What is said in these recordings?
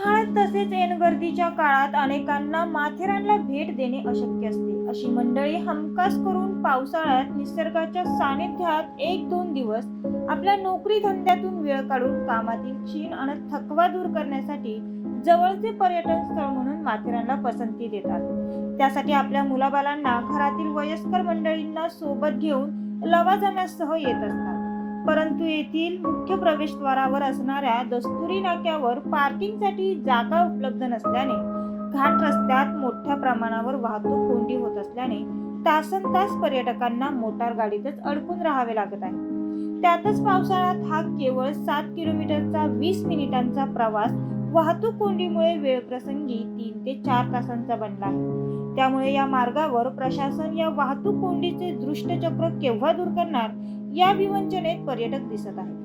उन्हाळ्यात तसेच ऐन गर्दीच्या काळात अनेकांना माथेरानला भेट देणे अशक्य असते. अशी मंडळी हमखास करून पावसाळ्यात निसर्गाच्या सानिध्यात एक दोन दिवस आपल्या नोकरी धंद्यातून वेळ काढून कामातील क्षीण आणि थकवा दूर करण्यासाठी जवळचे पर्यटन स्थळ म्हणून माथेरानला पसंती देतात. त्यासाठी आपल्या मुलाबालांना घरातील वयस्कर मंडळींना सोबत घेऊन लवाजम्यासह येत असतात. परंतु येथील मुख्य प्रवेशद्वारावर असणाऱ्या दस्तुरी नाक्यावर पार्किंगसाठी जागा उपलब्ध नसल्याने घाट रस्त्यात मोठ्या प्रमाणावर वाहतूक कोंडी होत असल्याने तासन तास पर्यटकांना मोटार गाडीतच अडकून राहावे लागत आहे. त्यातच पावसाळ्यात हा केवळ सात किलोमीटरचा वीस मिनिटांचा प्रवास वाहतूक कोंडीमुळे वेळ प्रसंगी तीन ते चार तासांचा बनला आहे. त्यामुळे या मार्गावर प्रशासन या वाहतूक कोंडीचे दृष्टचक्र केव्हा दूर करणार या विवंचनेत पर्यटक दिसत आहेत.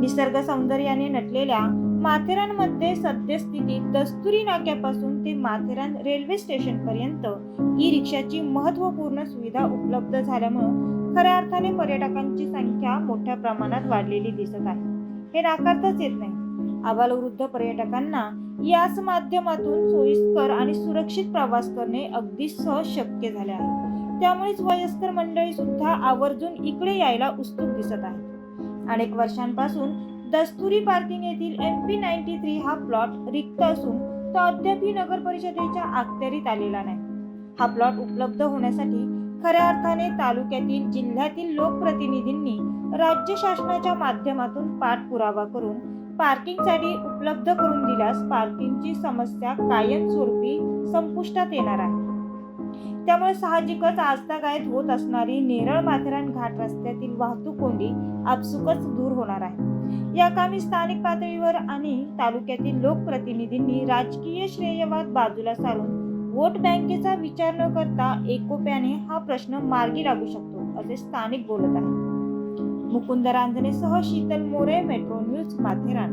निसर्ग सौंदर्याने नटलेल्या माथेरानमध्ये सद्यस्थितीत दस्तुरी नाक्यापासून ते माथेरान रेल्वे स्टेशन पर्यंत ई रिक्षाची महत्त्वपूर्ण सुविधा उपलब्ध झाल्यामुळे खऱ्या अर्थाने पर्यटकांची संख्या मोठ्या प्रमाणात वाढलेली दिसत आहे. हे नाकारताच येत नाही. आबालवृद्ध पर्यटकांना याच माध्यमातून सोयीस्कर आणि सुरक्षित प्रवास करणे अगदी सहज शक्य झाले आहे. त्यामुळेच वयस्कर मंडळी सुद्धा आवर्जून इकडे यायला उत्सुक दिसत आहेत. अनेक वर्षांपासून दस्तुरी पार्किंग येथील एम पी नाईन्टी थ्री हा प्लॉट रिक्त असून तो अद्यापही नगर परिषदेच्या अखत्यारीत आलेला नाही. हा प्लॉट उपलब्ध होण्यासाठी खऱ्या अर्थाने तालुक्यातील जिल्ह्यातील लोकप्रतिनिधींनी राज्य शासनाच्या माध्यमातून पाठपुरावा करून पार्किंगसाठी उपलब्ध करून दिल्यास पार्किंगची समस्या कायमस्वरूपी संपुष्टात येणार आहे. त्यामुळे साहजिकच आजतागायत होत असणारी नेरळ माथेरान घाट रस्त्यातील वाहतूक कोंडी आपसुकच दूर होणार आहे. या कामी स्थानिक पातळीवर आणि तालुक्यातील लोकप्रतिनिधींनी राजकीय श्रेयवाद बाजूला सारून वोट बँकेचा विचार न करता एकोप्याने हा प्रश्न मार्गी लागू शकतो असे स्थानिक बोलत आहेत. मुकुंद रांजणेसह शीतल मोरे मेट्रो न्यूज माथेरान.